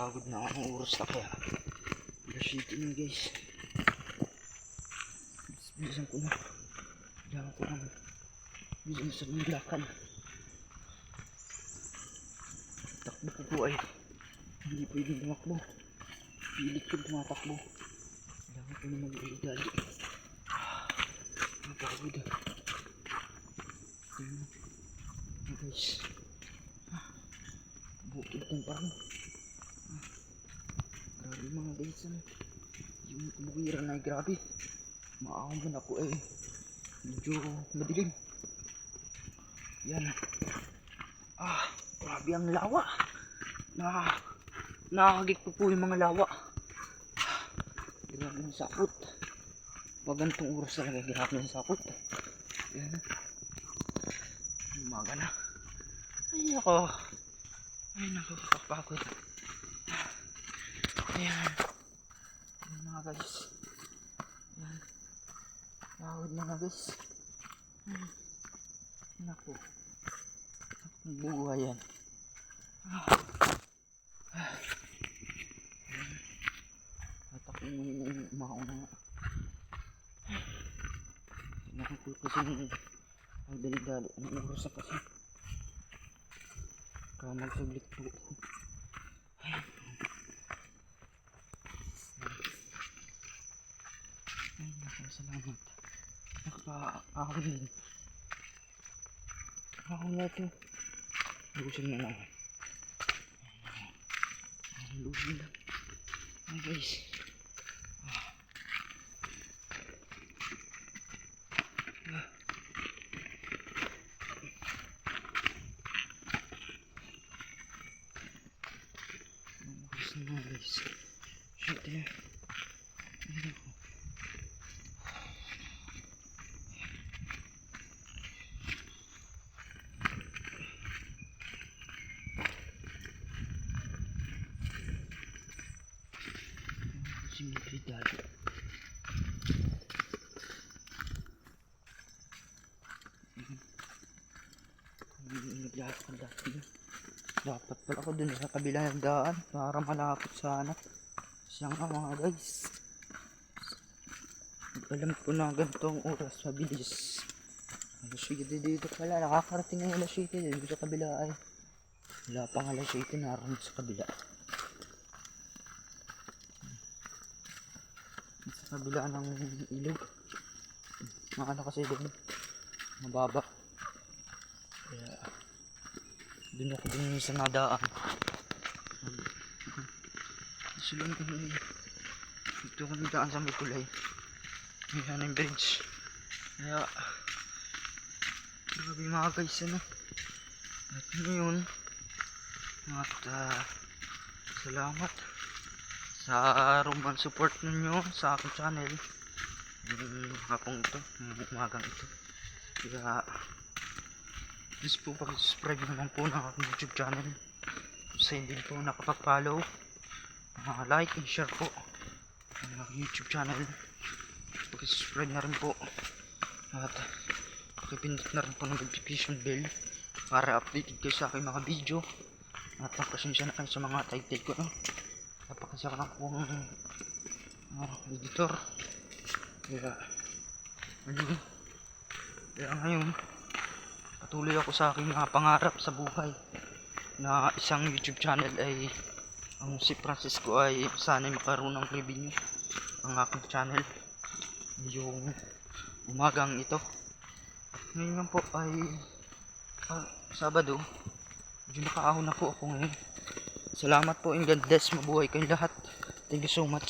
Pagod na ako ng oras na kaya. Lasiti na guys. Bilisan ko na. Kailangan ko ng bilisan sa mga lakad. Takbo ko po ay hindi pwedeng tumakbo. Pilit ko tumatakbo. Kailangan ko na mag-iidali. Napagod. Ah, guys. Bukid ng parang. Grabe mga guys. Ano? Yung bukiran ay grabe. Maawan ako eh. Medyo madilim. Yan. Ah, grabe ang lawa. Na, nakakagit po yung mga lawa. Grabe ang sakot. Pag ganitong oras talaga, grabe ang sakot. Yan. Umaga na. Ay, nako. Ay, nako, kapagod. Ayan. Ayan mga guys. Ayan. Na nga guys. Ay, Nako. Ang buhay yan. Ah. Ah. Ayan. At ako umauna nga. Nakakul kasi ng pagdali-dali. Anong oras na kasi? Kaya magsaglit po. Ayan. Ay, naku, salamat. Nakapa-ahon din. Ahon na ito. Lusin na lang. Ayan, lusin lang. Ay, guys. Ah. Lusin na. Shit, eh. Ay, naku. Similidad. Naglakad dati. Dapat pala ako dun sa kabila ng daan para malapit sana. Siya nga mga guys. Alam ko na ganitong oras mabilis. Alas 7 dito pala. Nakakarating ng alas 7 dito sa kabila ay. Wala pang alas 7 naroon sa kabila. Kabila ng ilog. Maano kasi doon, mababa. Kaya, doon ako din sa nadaan. Ko nun. Dito ako nadaan sa may kulay. May ano yung bridge. Kaya, grabe mga guys, ano. At ngayon, at ah, salamat sa roman support ninyo sa aking channel. Yung hapong ito yung umagang ito. Kaya please po pakisubscribe naman po ng aking youtube channel. Sa hindi po nakapag-follow uh, like and share po ang aking youtube channel. Pakisubscribe na rin po. At pakipindot na rin po ng notification bell para updated kayo sa aking mga video. At magpasensya na kayo sa mga title ko no? Napakasya ka lang kung uh, editor. Kaya ayun kaya ngayon patuloy ako sa aking mga pangarap sa buhay na isang youtube channel ay ang si Francisco ay sana'y makaroon ng revenue ang aking channel. Yung umagang ito. At ngayon nga po ay ah, Sabado. Medyo nakaahon na po ako ngayon Salamat po and God bless. Mabuhay kayong lahat. Thank you so much.